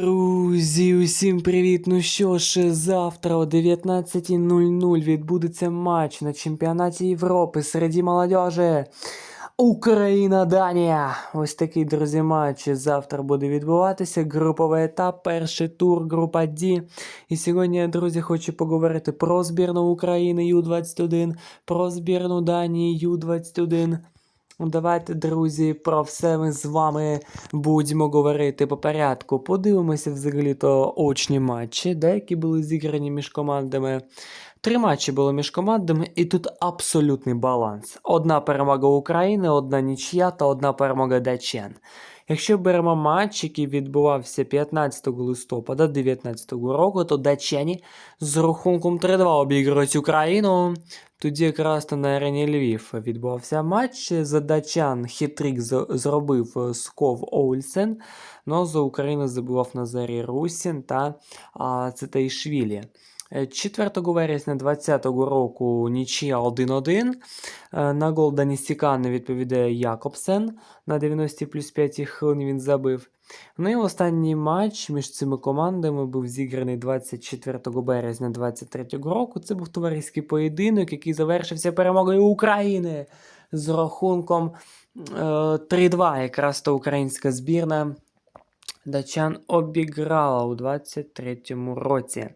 Друзі, усім привіт! Ну що ж, завтра о 19.00 відбудеться матч на чемпіонаті Європи серед молодежі. Україна-Данія. Ось такий, друзі, матч завтра буде відбуватися. Груповий етап, перший тур, група D. І сьогодні, я, друзі, хочу поговорити про збірну України Ю-21, про збірну Данії Ю-21. Ну, Давайте, друзі, про все ми з вами будемо говорити по порядку. Подивимося взагалі-то очні матчі, деякі були зіграні між командами. Три матчі було між командами, і тут абсолютний баланс. Одна перемога України, одна нічия та одна перемога датчан. Якщо беремо матч, який відбувався 15 листопада 2019 року, то датчані з рахунком 3-2 обіграють Україну. Тоді якраз на арені Львів відбувався матч. За датчан хитрик зробив е, Сков Оульсен, но за Україну забував Назарій Русін та а, Цитаїшвілі. Е, 4 вересня 2020 року нічия 1-1. Е, На гол Даністікана відповідає Якобсен. На 90 плюс 5 хвилин він забив. Ну і останній матч між цими командами був зіграний 24 березня 2023 року. Це був товариський поєдинок, який завершився перемогою України з рахунком е, 3-2. Якраз то українська збірна датчан обіграла у 23-му році.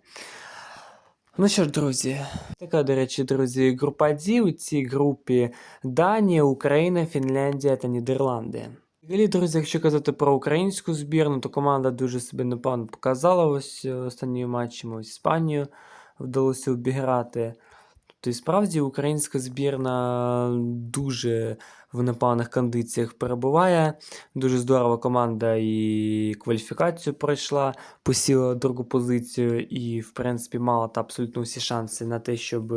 Ну що ж, друзі, така, до речі, друзі, група D. У цій групі Данія, Україна, Фінляндія та Нідерланди. Взагалі, друзі, якщо казати про українську збірну, то команда дуже себе непогано показала. Ось е, останньою матчем ось Іспанію вдалося обіграти. Тобто, і справді українська збірна дуже в непоганих кондиціях перебуває. Дуже здорова команда і кваліфікацію пройшла, посіла другу позицію і, в принципі, мала та абсолютно всі шанси на те, щоб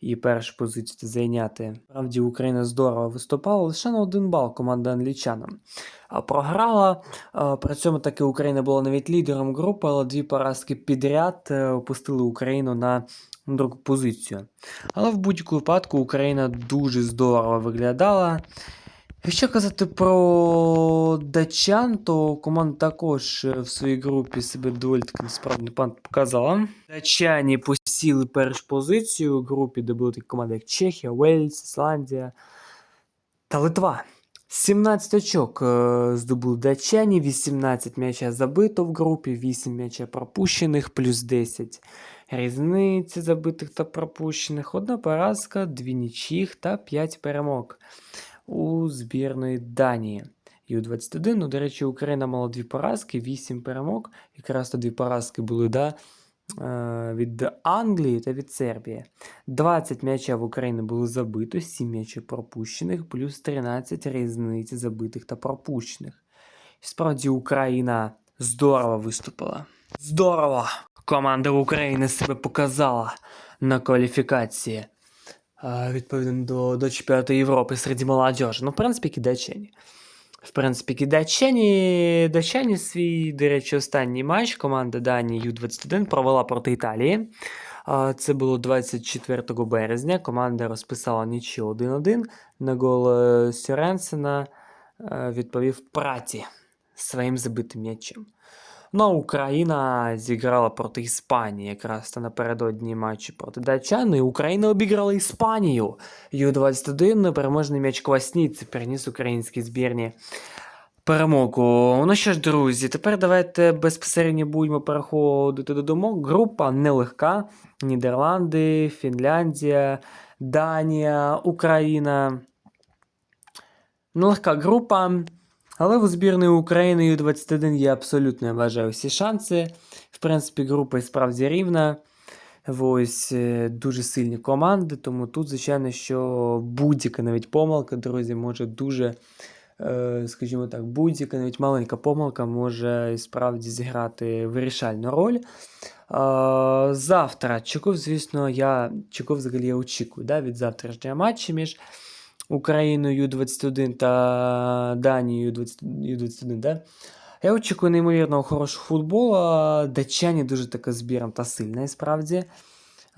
і першу позицію зайняти. Справді Україна здорово виступала, лише на один бал команда англічанам. Програла. При цьому таки Україна була навіть лідером групи, але дві поразки підряд е, опустили Україну на другу позицію. Але в будь-якому випадку Україна дуже здорово виглядала. Якщо казати про датчан, то команда також е, в своїй групі себе доволі таки насправді показала. Датчані посіли першу позицію у групі, де були такі команди, як Чехія, Уельс, Ісландія та Литва. 17 очок е, здобули датчані, 18 м'яча забито в групі, 8 м'яча пропущених, плюс 10 різниці забитих та пропущених, одна поразка, дві нічих та 5 перемог у збірної Данії. Ю-21, ну, до речі, Україна мала дві поразки, 8 перемог. Якраз то дві поразки були да, е, від Англії та від Сербії. 20 м'яча в Україні було забито, 7 м'ячів пропущених, плюс 13 різниць забитих та пропущених. Справді Україна здорово виступила. Здорово! Команда України себе показала на кваліфікації. е, Відповідно до, до чемпіонату Європи серед молодежі. Ну, в принципі, кидачені. В принципі, кидачені, датчані свій, до речі, останній матч команда Данії Ю-21 провела проти Італії. Це було 24 березня. Команда розписала нічию 1-1. На гол е, Сюренсена е, відповів Праті своїм забитим м'ячем. Ну, Україна зіграла проти Іспанії якраз та напередодні матчі проти датчан. І Україна обіграла Іспанію. Ю-21 переможний м'яч Квасніці переніс українській збірні перемогу. Ну що ж, друзі, тепер давайте безпосередньо будемо переходити до думок. Група нелегка: Нідерланди, Фінляндія, Данія, Україна. Нелегка група. Але у збірної України Ю-21 є абсолютно, я вважаю, всі шанси. В принципі, група і справді рівна. Ось е, дуже сильні команди, тому тут, звичайно, що будь-яка навіть помилка, друзі, може дуже, е, скажімо так, будь-яка навіть маленька помилка може справді зіграти вирішальну роль. Завтра, чого, звісно, я чого взагалі я очікую да, від завтрашнього матчу між Україною Ю-21 та Данією Ю-21, да? Я очікую неймовірного хорошого футболу. Датчані дуже така збірна та сильна, і справді.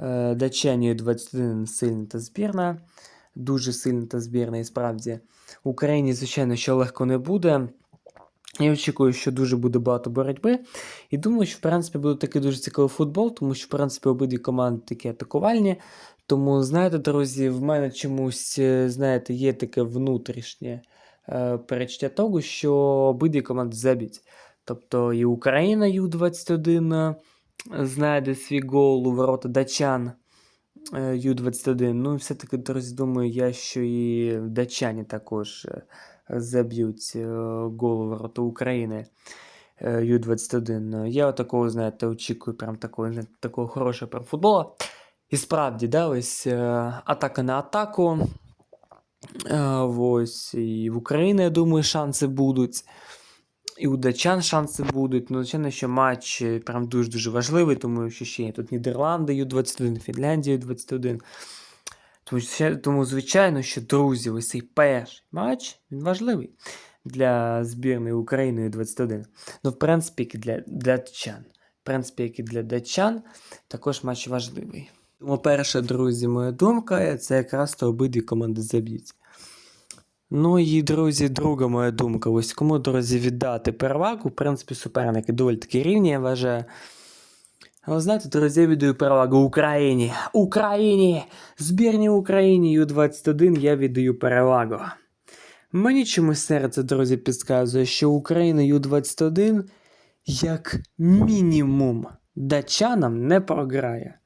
Е, Датчані Ю-21 сильна та збірна. Дуже сильна та збірна, і справді. Україні, звичайно, що легко не буде. Я очікую, що дуже буде багато боротьби. І думаю, що в принципі буде такий дуже цікавий футбол, тому що в принципі обидві команди такі атакувальні. Тому, знаєте, друзі, в мене чомусь, е, знаєте, є таке внутрішнє е, перечуття того, що обидві команди заб'ють. Тобто і Україна Ю-21 е, знайде свій гол у ворота датчан е, Ю-21. Ну все-таки, друзі, думаю, я, що і датчані також заб'ють е, гол ворота України е, Ю-21. Я такого, знаєте, очікую прям такого, такого хорошого прям футболу. І справді, да, ось е, атака на атаку. Ось і в Україні, я думаю, шанси будуть. І у датчан шанси будуть. Ну, звичайно, що матч прям дуже-дуже важливий, тому що ще є тут Нідерланди Ю-21, Фінляндія Ю-21. Тому, звичайно, що друзі, ось цей перший матч він важливий для збірної України Ю-21. Ну, в принципі, і для датчан. В принципі, як і для датчан, також матч важливий. Тому перша, друзі, моя думка це якраз то обидві команди заб'ють. Ну і, друзі, друга моя думка. Ось кому, друзі, віддати перевагу. В принципі, суперники доволі таки рівні, я вважаю. Але знаєте, друзі, я віддаю перевагу Україні. Україні! Збірній Україні Ю-21 я віддаю перевагу. Мені чомусь серце, друзі, підказує, що Україна Ю-21 як мінімум датчанам не програє.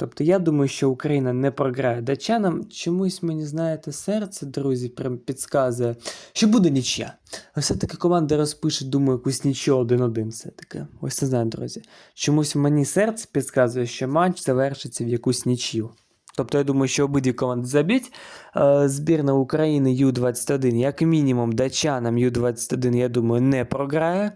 Тобто я думаю, що Україна не програє датчанам. Чомусь мені, знаєте, серце, друзі, прям підказує, що буде нічия. Все-таки команда розпише, думаю, якусь нічого один-один. Все-таки. Ось не знаю, друзі. Чомусь мені серце підказує, що матч завершиться в якусь нічию. Тобто я думаю, що обидві команди заб'ють. Е, Збірна України Ю-21, як мінімум, датчанам Ю-21, я думаю, не програє.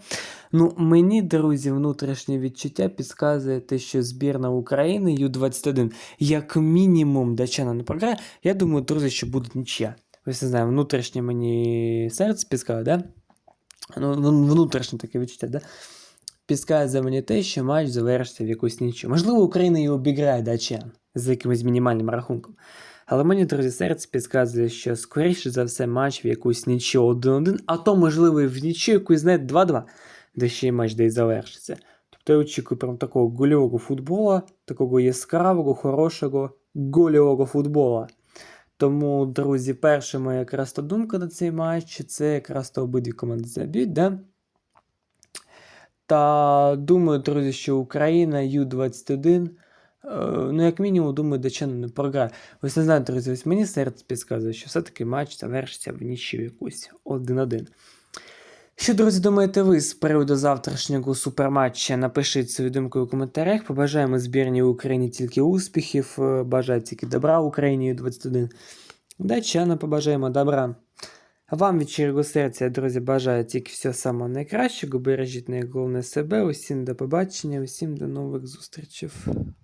Ну, мені, друзі, внутрішнє відчуття підказує те, що збірна України Ю-21, як мінімум, датчанам не програє. Я думаю, друзі, що буде нічия. Ось не знаю, внутрішнє мені серце підказує, да? Ну, внутрішнє таке відчуття, да? Підказує мені те, що матч завершиться в якусь нічию. Можливо, Україна і обіграє датчан з якимось мінімальним рахунком. Але мені, друзі, серце підказує, що скоріше за все матч в якусь нічию 1-1, а то, можливо, в нічию якусь, знаєте, 2-2, де ще й матч десь завершиться. Тобто я очікую прям такого гольового футбола, такого яскравого, хорошого гольового футбола. Тому, друзі, перша моя якраз то думка на цей матч це якраз то обидві команди заб'ють, да? Та думаю, друзі, що Україна Ю-21, е, ну, як мінімум, думаю, датчани не програє. Ось не знаю, друзі, ось мені серце підказує, що все-таки матч завершиться в нічию якусь 1-1. Що, друзі, думаєте ви з приводу завтрашнього суперматча? Напишіть свою думку у коментарях. Побажаємо збірній Україні тільки успіхів, е, бажаю тільки добра Україні Ю-21. Датчанам побажаємо добра. Вам від щирого серця, друзі, бажаю тільки всього самого найкращого. Бережіть найголовне себе. Усім до побачення, усім до нових зустрічей.